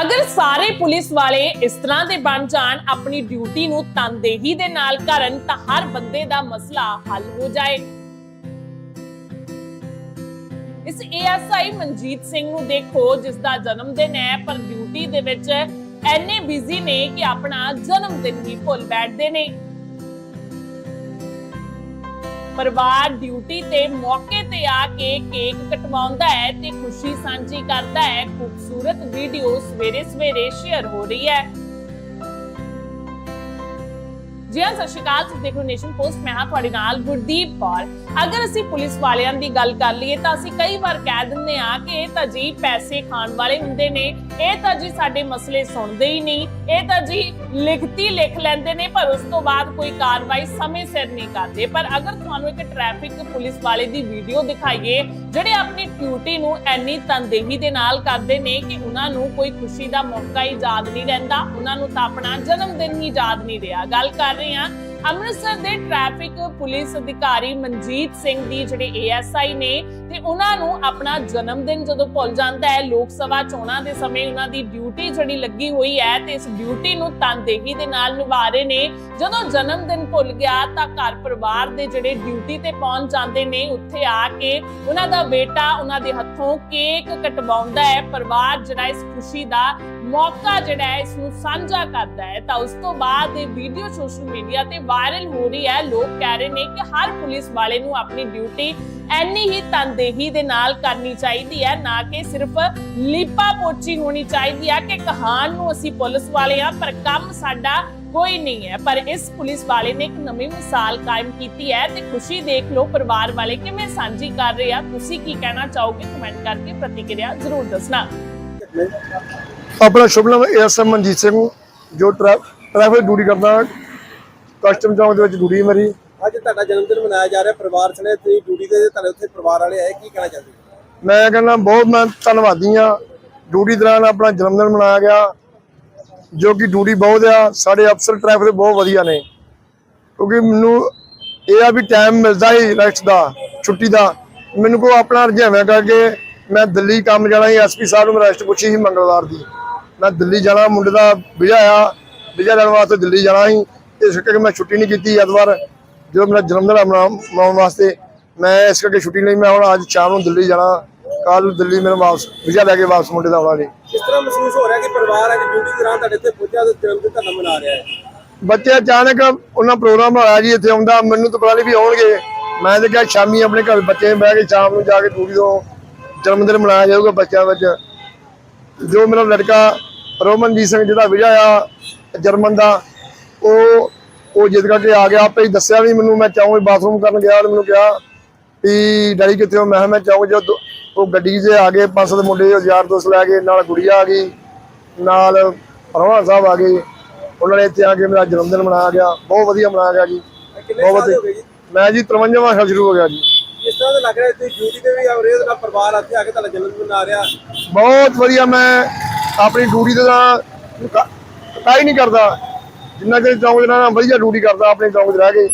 ਅਗਰ ਸਾਰੇ ਪੁਲਿਸ ਵਾਲੇ ਇਸ ਤਰ੍ਹਾਂ ਦੇ ਬਣ ਜਾਣ, ਆਪਣੀ ਡਿਊਟੀ ਨੂੰ ਤਨਦੇਹੀ ਦੇ ਨਾਲ ਕਰਨ, ਤਾਂ ਹਰ ਬੰਦੇ ਦਾ ਮਸਲਾ ਹੱਲ ਹੋ ਜਾਏ। ਇਸ ਏਐਸਆਈ ਮਨਜੀਤ ਸਿੰਘ ਨੂੰ ਦੇਖੋ, ਜਿਸ ਦਾ ਜਨਮ ਦਿਨ ਹੈ, ਪਰ ਡਿਊਟੀ ਦੇ ਵਿੱਚ ਐਨੇ ਬਿਜ਼ੀ ਨੇ ਕਿ ਆਪਣਾ ਜਨਮ ਦਿਨ ਹੀ ਭੁੱਲ ਬੈਠਦੇ ਨੇ। ਪਰਿਵਾਰ ਡਿਊਟੀ ਤੇ ਮੌਕੇ ਤੇ ਆ ਕੇ ਕੇਕ ਕਟਵਾਉਂਦਾ ਹੈ ਤੇ ਖੁਸ਼ੀ ਸਾਂਝੀ ਕਰਦਾ ਹੈ। ਖੂਬਸੂਰਤ ਵੀਡੀਓ ਸਵੇਰੇ ਸਵੇਰੇ ਸ਼ੇਅਰ ਹੋ ਰਹੀ ਹੈ। ਜੀ ਹਾਂ ਸਤਿ ਸ਼੍ਰੀ ਅਕਾਲ, ਤੁਸੀਂ ਦੇਖ ਰਹੇ ਹੋ ਨੇਸ਼ਨ ਪੋਸਟ, ਮੈਂ ਹਾਂ ਤੁਹਾਡੇ ਨਾਲ ਗੁਰਦੀਪ ਕੌਰ। ਅਗਰ ਅਸੀਂ ਪੁਲਿਸ ਵਾਲਿਆਂ ਦੀ ਗੱਲ ਕਰ ਲਈਏ ਤਾਂ ਅਸੀਂ ਕਈ ਵਾਰ ਕਹਿ ਦਿੰਦੇ ਆ ਕਿ ਇਹ ਤਾਂ ਜੀ ਪੈਸੇ ਖਾਣ ਵਾਲੇ ਹੁੰਦੇ ਨੇ, ਇਹ ਤਾਂ ਜੀ ਸਾਡੇ ਮਸਲੇ ਸੁਣਦੇ ਹੀ ਨਹੀਂ, ਇਹ ਤਾਂ ਜੀ ਲਿਖਤੀ ਲਿਖ ਲੈਂਦੇ ਨੇ, ਪਰ ਉਸ ਤੋਂ ਬਾਅਦ ਕੋਈ ਕਾਰਵਾਈ ਸਮੇਂ ਸਿਰ ਨਹੀਂ ਕਰਦੇ। ਪਰ ਅਗਰ ਤੁਹਾਨੂੰ ਇੱਕ ਟ੍ਰੈਫਿਕ ਪੁਲਿਸ ਵਾਲੇ ਦੀ ਵੀਡੀਓ ਦਿਖਾਈਏ, ਜਿਹੜੇ ਆਪਣੀ ਡਿਊਟੀ ਨੂੰ ਐਨੀ ਤਨਦੇਹੀ ਦੇ ਨਾਲ ਕਰਦੇ ਨੇ ਕਿ ਉਹਨਾਂ ਨੂੰ ਕੋਈ ਖੁਸ਼ੀ ਦਾ ਮੌਕਾ ਹੀ ਯਾਦ ਨਹੀਂ ਰਹਿੰਦਾ, ਉਹਨਾਂ ਨੂੰ ਤਾਂ ਆਪਣਾ ਜਨਮ ਦਿਨ ਹੀ ਯਾਦ ਨਹੀਂ ਰਿਹਾ। ਗੱਲ ਕਰ ਰਹੇ ਹਾਂ ਅੰਮ੍ਰਿਤਸਰ ਦੇ ਟ੍ਰੈਫਿਕ ਪੁਲਿਸ ਅਧਿਕਾਰੀ ਮਨਜੀਤ ਸਿੰਘ ਦੀ ਜਿਹੜੇ ਏਐਸਆਈ ਨੇ ਤੇ ਉਹਨਾਂ ਨੂੰ ਆਪਣਾ ਜਨਮ ਦਿਨ ਜਦੋਂ ਭੁੱਲ ਜਾਂਦਾ ਹੈ, ਲੋਕ ਸਭਾ ਚੋਣਾਂ ਦੇ ਸਮੇਂ ਉਹਨਾਂ ਦੀ ਡਿਊਟੀ ਜਿਹੜੀ ਲੱਗੀ ਹੋਈ ਹੈ ਤੇ ਇਸ ਡਿਊਟੀ ਨੂੰ ਤਨਦੇਹੀ ਦੇ ਨਾਲ ਨਿਭਾ ਰਹੇ ਨੇ। ਜਦੋਂ ਜਨਮ ਦਿਨ ਭੁੱਲ ਗਿਆ ਤਾਂ ਘਰ ਪਰਿਵਾਰ ਦੇ ਜਿਹੜੇ ਡਿਊਟੀ ਤੇ ਪਹੁੰਚ ਜਾਂਦੇ ਨੇ, ਉੱਥੇ ਆ ਕੇ ਉਹਨਾਂ ਦਾ ਬੇਟਾ ਉਹਨਾਂ ਦੇ ਹੱਥੋਂ ਕੇਕ ਕਟਵਾਉਂਦਾ ਹੈ। ਪਰਿਵਾਰ ਜਿਹੜਾ ਇਸ ਖੁਸ਼ੀ ਦਾ ਮੌਕਾ ਜਿਹੜਾ ਹੈ, ਇਸ ਨੂੰ ਸਾਂਝਾ ਕਰਦਾ ਹੈ। ਤਾਂ ਉਸ ਤੋਂ ਬਾਅਦ ਇਹ ਵੀਡੀਓ ਸੋਸ਼ਲ ਮੀਡੀਆ ਤੇ ਵਾਇਰਲ ਹੋ ਰਹੀ ਹੈ। ਲੋਕ ਕਹਿ ਰਹੇ ਨੇ ਕਿ ਹਰ ਪੁਲਿਸ ਵਾਲੇ ਨੂੰ ਆਪਣੀ ਡਿਊਟੀ ਐਨੀ ਹੀ ਤਨਦੇਹੀ ਦੇ ਨਾਲ ਕਰਨੀ ਚਾਹੀਦੀ ਹੈ, ਨਾ ਕਿ ਸਿਰਫ ਲੀਪਾ ਪੋਚੀ ਹੋਣੀ ਚਾਹੀਦੀ ਹੈ ਕਿ ਕਹਾਣ ਨੂੰ ਅਸੀਂ ਪੁਲਿਸ ਵਾਲੇ ਆ ਪਰ ਕੰਮ ਸਾਡਾ ਕੋਈ ਨਹੀਂ ਹੈ। ਪਰ ਇਸ ਪੁਲਿਸ ਵਾਲੇ ਨੇ ਇੱਕ ਨਵੀਂ ਮਿਸਾਲ ਕਾਇਮ ਕੀਤੀ ਹੈ ਤੇ ਖੁਸ਼ੀ ਦੇਖ ਲਓ ਪਰਿਵਾਰ ਵਾਲੇ ਕਿਵੇਂ ਸਾਂਝੀ ਕਰ ਰਹੇ ਆ। ਤੁਸੀਂ ਕੀ ਕਹਿਣਾ ਚਾਹੋਗੇ? ਕਮੈਂਟ ਕਰਕੇ ਪ੍ਰਤੀਕਿਰਿਆ ਜ਼ਰੂਰ ਦੱਸਣਾ। ਆਪਣਾ ਸ਼ੁਭ ਨਾਮ ਐਸਐਮ ਮਨਜੀਤ ਸਿੰਘ, ਜੋ ਟ੍ਰੈਫਿਕ ਡਿਊਟੀ ਕਰਦਾ ਕਸਟਮ ਚੌਂਕ ਦੇ ਵਿੱਚ ਡਿਊਟੀ ਮੇਰੀ। ਅੱਜ ਤੁਹਾਡਾ ਜਨਮ ਦਿਨ ਮਨਾਇਆ ਜਾ ਰਿਹਾ ਪਰਿਵਾਰ ਸਣੇ ਤੁਸੀਂ ਡਿਊਟੀ ਤੇ ਤੁਹਾਡੇ ਉੱਥੇ ਪਰਿਵਾਰ ਵਾਲੇ ਆਏ ਕੀ ਕਹਿਣਾ ਚਾਹੁੰਦੇ ਮੈਂ ਕਹਿੰਦਾ ਬਹੁਤ ਮੈਂ ਧੰਨਵਾਦੀ ਆ ਡਿਊਟੀ ਦੌਰਾਨ ਆਪਣਾ ਜਨਮ ਦਿਨ ਮਨਾਇਆ ਗਿਆ ਜੋ ਕਿ ਡਿਊਟੀ ਬਹੁਤ ਆ ਸਾਡੇ ਅਫਸਰ ਟ੍ਰੈਫਿਕ ਦੇ ਬਹੁਤ ਵਧੀਆ ਨੇ। ਕਿਉਂਕਿ ਮੈਨੂੰ ਇਹ ਆ ਵੀ ਟਾਈਮ ਮਿਲਦਾ ਹੀ ਰੈਸਟ ਦਾ ਛੁੱਟੀ ਦਾ। ਮੈਨੂੰ ਕੋ ਆਪਣਾ ਰੁਝੇਵਾਂ ਕਰਕੇ ਮੈਂ ਦਿੱਲੀ ਕੰਮ ਜਾਣਾ ਸੀ ਐਸਪੀ ਸਾਹਿਬ ਨੂੰ ਰੈਸਟ ਪੁੱਛੀ ਸੀ ਮੰਗਲਵਾਰ ਦੀ। ਮੈਂ ਦਿੱਲੀ ਜਾਣਾ ਮੁੰਡੇ ਦਾ ਵਿਜਾ ਆ ਵਿਜਾ ਲੈਣ ਵਾਸਤੇ ਦਿੱਲੀ ਜਾਣਾ ਸੀ। ਇਸ ਕਰਕੇ ਮੈਂ ਛੁੱਟੀ ਨਹੀਂ ਕੀਤੀ ਐਤਵਾਰ। ਜਦੋਂ ਮੇਰਾ ਜਨਮ ਦਿਨ ਆ ਮਨਾ- ਮਨਾਉਣ ਵਾਸਤੇ ਮੈਂ ਇਸ ਕਰਕੇ ਛੁੱਟੀ ਨਹੀਂ ਮੈਂ ਹੁਣ ਅੱਜ ਸ਼ਾਮ ਨੂੰ ਦਿੱਲੀ ਜਾਣਾ ਕੱਲ ਦਿੱਲੀ ਮੇਰੇ ਵਾਪਸ ਵਿਜਾ ਲੈ ਕੇ ਵਾਪਸ ਮੁੰਡੇ ਦਾ ਆਉਣਾ ਜੀ। ਕਿਸ ਤਰ੍ਹਾਂ ਮਹਿਸੂਸ ਹੋ ਰਿਹਾ ਕਿ ਪਰਿਵਾਰ ਅੱਜ ਡਿਊਟੀ ਦੌਰਾਨ ਤੁਹਾਡੇ ਇੱਥੇ ਪਹੁੰਚਿਆ ਤੇ ਜਨਮ ਦਿਨ ਤੁਹਾਡਾ ਮਨਾ ਰਿਹਾ ਹੈ? ਬੱਚੇ ਅਚਾਨਕ ਉਹਨਾਂ ਪ੍ਰੋਗਰਾਮ ਹੋਇਆ ਜੀ ਇੱਥੇ ਆਉਂਦਾ ਮੈਨੂੰ ਤਾਂ ਪਤਾ ਨਹੀਂ ਵੀ ਆਉਣਗੇ। ਮੈਂ ਤਾਂ ਕਿਹਾ ਸ਼ਾਮੀ ਆਪਣੇ ਘਰ ਬੱਚੇ ਬਹਿ ਕੇ ਸ਼ਾਮ ਨੂੰ ਜਾ ਕੇ ਡਿਊਟੀ ਤੋਂ ਜਨਮ ਦਿਨ ਮਨਾਇਆ ਜਾਊਗਾ ਬੱਚਿਆਂ ਵਿੱਚ। ਜੋ ਮੇਰਾ ਲੜਕਾ ਰੋਮਨਜੀਤ ਸਿੰਘ ਜਿਹਦਾ ਵਿਜਾ ਆ ਜਰਮਨ ਦਾ ਉਹ ਉਹ ਜਿੱਦ ਕਰਕੇ ਆ ਗਿਆ ਆਪੇ ਹੀ ਦੱਸਿਆ ਵੀ ਮੈਨੂੰ ਮੈਂ ਚਾਹੂੰ ਬਾਥਰੂਮ ਕਰਨ ਗਿਆ ਉਹਨੇ ਮੈਨੂੰ ਕਿਹਾ ਵੀ ਡੈਡੀ ਕਿੱਥੇ ਹੋ? ਮੈਂ ਮੈਂ ਚਾਹੂੰ ਜੋ ਦੋ- ਉਹ ਗੱਡੀ 'ਚ ਆ ਗਏ ਪੰਜ ਸੱਤ ਮੁੰਡੇ ਯਾਰ ਦੋਸਤ ਲੈ ਕੇ ਨਾਲ ਗੁੜੀਆ ਆ ਗਈ ਨਾਲ ਰੋਹਣ ਸਾਹਿਬ ਆ ਗਏ। ਉਹਨਾਂ ਨੇ ਇੱਥੇ ਆ ਕੇ ਮੇਰਾ ਜਨਮ ਦਿਨ ਮਨਾਇਆ ਗਿਆ ਬਹੁਤ ਵਧੀਆ ਮਨਾਇਆ ਗਿਆ ਜੀ। ਬਹੁਤ ਦੇ ਵਧੀਆ। ਮੈਂ ਜੀ 53ਵਾਂ ਸਾਲ ਸ਼ੁਰੂ ਹੋ ਗਿਆ ਜੀ। ਕਿਸ ਤਰ੍ਹਾਂ ਦਾ ਲੱਗ ਰਿਹਾ ਤੁਸੀਂ ਡਿਊਟੀ ਤੇ ਵੀ ਆ ਰਹੇ ਹੋ ਪਰਿਵਾਰ ਇੱਥੇ ਆ ਕੇ ਤੁਹਾਡਾ ਜਨਮ ਦਿਨ ਮਨਾ ਰਿਹਾ। ਬਹੁਤ ਵਧੀਆ ਮੈਂ ਆਪਣੀ ਡਿਊਟੀ ਤੇ ਤਾਂ ਕਾ ਹੀ ਨਹੀਂ ਕਰਦਾ। ਜਿੰਨਾ ਚਿਰ ਚੌਂਕ ਦੇ ਵਧੀਆ ਡਿਊਟੀ ਕਰਦਾ ਆਪਣੇ ਚੌਂਕ 'ਚ ਰਹਿ ਕੇ।